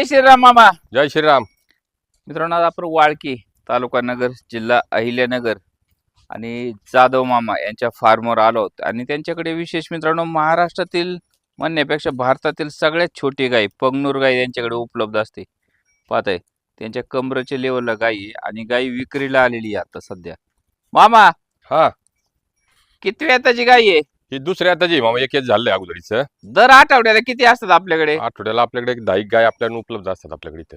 जय श्रीराम मामा. जय श्रीराम. मित्रांनो आज आपण वाळकी तालुका नगर जिल्हा अहिल्यानगर आणि जाधव मामा यांच्या फार्मवर आलो आहोत. आणि त्यांच्याकडे विशेष मित्रांनो महाराष्ट्रातील म्हणण्यापेक्षा भारतातील सगळ्यात छोटी गाय पंगनूर गाय यांच्याकडे उपलब्ध असते. पाहताय त्यांच्या कमरेच्या लेवलला गाय आहे आणि गाय विक्रीला आलेली आहे आता सध्या. मामा हा. किती वेताची गाय आहे? ही दुसऱ्या आता जी मामा एक एक झालंय अगोदरीचं. दर आठवड्याला किती असतात आपल्याकडे? आठवड्याला आपल्याकडे एक दहा गाय आपल्याकडे उपलब्ध असतात आपल्याकडे इथं.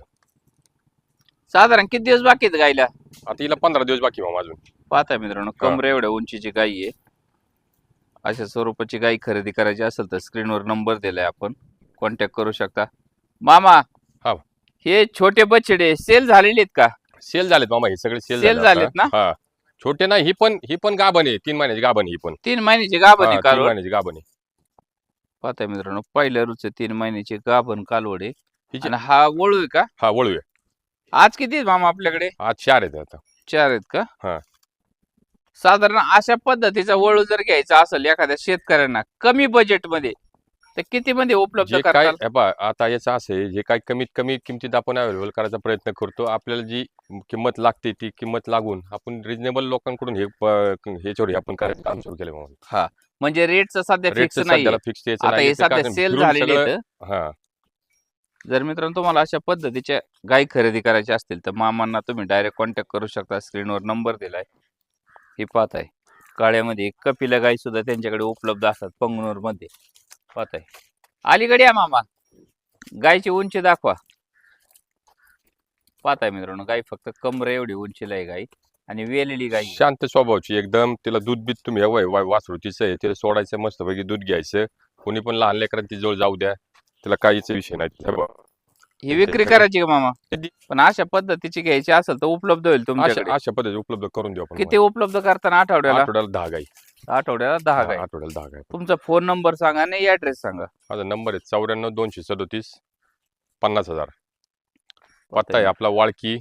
साधारण किती दिवस बाकी आहेत गायला? आता हिला पंधरा दिवस बाकी मामा अजून. पाहता मित्रांनो कमरे एवढ्या उंचीची गाय आहे. अशा स्वरूपाची गाय खरेदी करायची असेल तर स्क्रीनवर नंबर दिलाय आपण. कॉन्टॅक्ट करू शकता. मामा हा. हे छोटे बछडे सेल झालेले आहेत का? सेल झालेत मामा हे सगळे सेल Sale झालेत ना? हा. छोटे नाही ही पण ही पण गाभण आहे. तीन महिन्याची गाभण आहे ही पण. तीन महिन्याची गाभण हा, आहे तीन कालवड महिन्याची गाभण आहे. पाहता मित्रांनो पहिल्या रुचे तीन महिन्याची गाभण कालवड आहे. हिची- आणि हा वळू आहे का? हा वळूया आज किती आहेत मामा आपल्याकडे? आज चार आहेत आता. चार आहेत का? हा. साधारण अशा पद्धतीचा वळू जर घ्यायचा असेल एखाद्या शेतकऱ्यांना कमी बजेटमध्ये तर किती मध्ये उपलब्ध जे काय हे पहा, आता याचं असं आहे जे काय कमीत कमी किमतीत आपण अवेलेबल करायचा प्रयत्न करतो आपल्याला जी किंमत लागते ती किंमत लागून आपण रिजनेबल लोकांकडून हे प- ह्याच्यावर आपण करायचं काम सुरू केलं मामा म्हणजे रेटचं सध्या फिक्स नाही सध्याला फिक्स आता हे सध्या सेल झालेले आहेत. हा. जर मित्रांनो तुम्हाला अशा पद्धतीच्या गायी खरेदी करायच्या असतील तर मामांना तुम्ही डायरेक्ट कॉन्टॅक्ट करू शकता. स्क्रीनवर नंबर दिलाय. ही पाहत आहे काळ्यामध्ये कपिला गाई सुद्धा त्यांच्याकडे उपलब्ध असतात पंगनूरमध्ये पाहत आहे अलीकडे या मामा. गायची उंची दाखवा. पाहताय मित्रांनो गाय फक्त कमरे एवढी उंचीला आहे गाई. आणि वेलेली गाई. शांत स्वभावची एकदम. तिला दूध बीत तुम्ही हवंय वा- वासरू तिचं आहे तिला सोडायचं मस्तपैकी दूध घ्यायचं. कोणी पण लहान लेकरांची जवळ जाऊ द्या. तिला काहीच विषय नाही. हे ही विक्री करायची का मामा? पण अशा पद्धतीची घ्यायची असेल तर उपलब्ध होईल अशा तुमच्याकडे. अशा पद्धती उपलब्ध करून देऊ आपण किती उपलब्ध करताना? आठवड्याला? आठवड्याला दहा गाई. आठवड्याला दहा गाय आठवड्याला दहा गाई. तुमचा फोन नंबर सांगा आणि ऍड्रेस सांगा. माझा नंबर आहे चौऱ्याण्णव दोनशे सदोतीस पन्नास हजार. पत्ता आहे आपला वाळकी.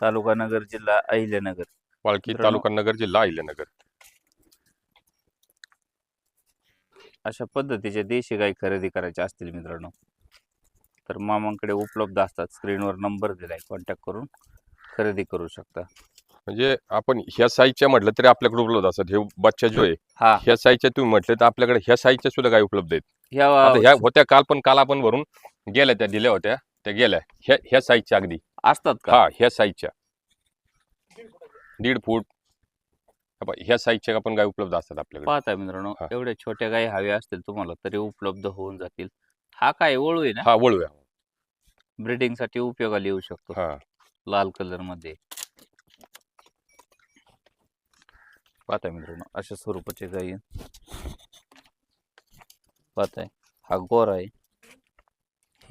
तालुका नगर जिल्हा अहिल्यानगर. वाळकी तालुका नगर जिल्हा अहिल्यानगर. अशा पद्धतीचे देशी गाई खरेदी करायचे असतील मित्रांनो. तर मामांकडे उपलब्ध असतात. स्क्रीनवर नंबर दिलाय. कॉन्टॅक्ट करून खरेदी करू शकता. म्हणजे आपण ह्या साईजच्या म्हटलं तरी आपल्याकडे उपलब्ध असतात. हे बच्चा जो आहे हा. ह्या साईजच्या तुम्ही म्हटले तर आपल्याकडे ह्या साईजच्या सुद्धा गाई उपलब्ध आहेत. ह्या आता ह्या होत्या काल पण काल आपण भरून गेल्या त्या दिल्या होत्या. त्या गेल्या. ह्या ह्या साईजच्या अगदी. असतात का? हा ह्या साईजच्या दीड फूट ह्या साईजच्या पण गाय उपलब्ध असतात आपल्याकडे. पाहता मित्रांनो हा. एवढ्या छोट्या गाई हव्या असतील तुम्हाला तरी उपलब्ध होऊन जातील. हा काय ओळू आहे ना? हा वळूया ब्रिडिंगसाठी उपयोगाला येऊ शकतो. हा. लाल कलरमध्ये. पाहताय मित्रांनो अशा स्वरूपाचे गाई पाहताय. हा गोर आहे.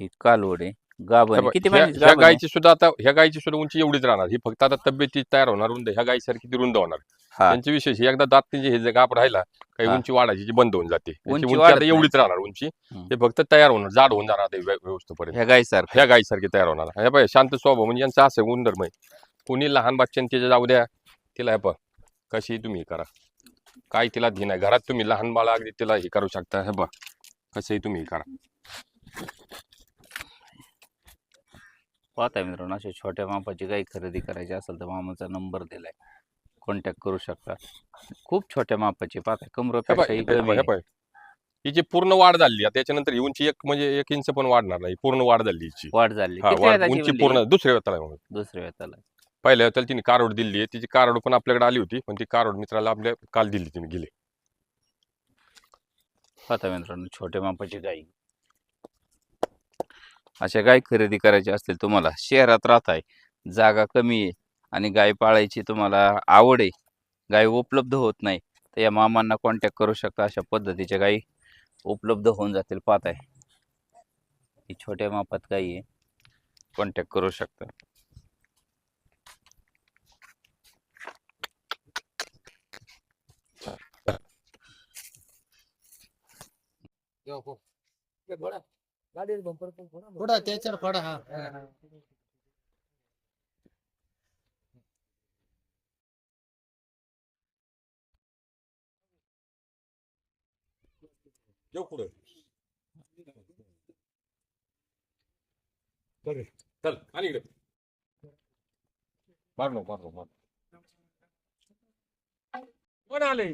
ही कालवड आहे. गाभण आहे. किती ह्या महिन्याची ह्या गाभण आहे? गायची सुद्धा आता ह्या गायची सुद्धा उंची एवढीच राहणार. ही फक्त आता तब्येती तयार होणार रुंद. ह्या गायसारखी ती रुंद होणार. हा. त्यांची विशेष ही एकदा दात तिचे हे जे गाप राहिला काही हा. उंची वाढायची जी बंद होऊन जाते. त्याची उंची उंची वाढत आता नाही. एवढीच राहणार उंची. हम्म. ते फक्त तयार होणार जाड होऊन जाणार ते व्य- व्यवस्थेपर्यंत. ह्या सारखं ह्या गायीसारखी तयार होणार. ह्या पाय शांत स्वभाव म्हणजे यांचं असं गुणधर्म आहे. कोणी लहान बच्च्याने तिच्या जाऊ द्या. तिला हे कशी तुम्ही हे करा. काय तिला धी नाही. घरात तुम्ही लहान बाळा अगदी तिला हे करू शकता. हे बघ कसंही तुम्ही हे करा. पाहताय मित्रांनो अशा छोट्या मापाची गाई खरेदी करायची असेल तर मामाचा नंबर दिलाय. कॉन्टॅक्ट करू शकता. खूप छोट्या मापाची पाहताय. हे पहा, कमरोपेक्षा ही आहे. हिची पूर्ण वाढ झाली त्याच्यानंतर ही उंची एक म्हणजे एक इंच पण वाढणार नाही. पूर्ण वाढ झाली हिची. वाढ झाली. हा, किती वाढ- वेळाची उंची? पूर्ण दुसऱ्या वेळेला आहे. दुसऱ्या वेताला पहिल्या वेळेला तिने कारोड दिली आहे. तिची कारोड पण आपल्याकडे आली होती पण ती कारोड मित्राला आपल्या काल दिली तिने गेली. पाहता मित्रांनो छोट्या मापाची गाई. अशा गाय खरेदी करायची असतील तुम्हाला शहरात राहताय जागा कमी आहे आणि गाय पाळायची तुम्हाला आवड आहे गाय उपलब्ध होत नाही तर या मामांना कॉन्टॅक्ट करू शकता अशा पद्धतीच्या गायी उपलब्ध होऊन जातील पाहत आहे. ही छोट्या मापात गाई आहे कॉन्टॅक्ट करू शकता. थोडा त्याच्यावर पडा हा. चल आणि इकडे. मार नो मार नो मार कोण आले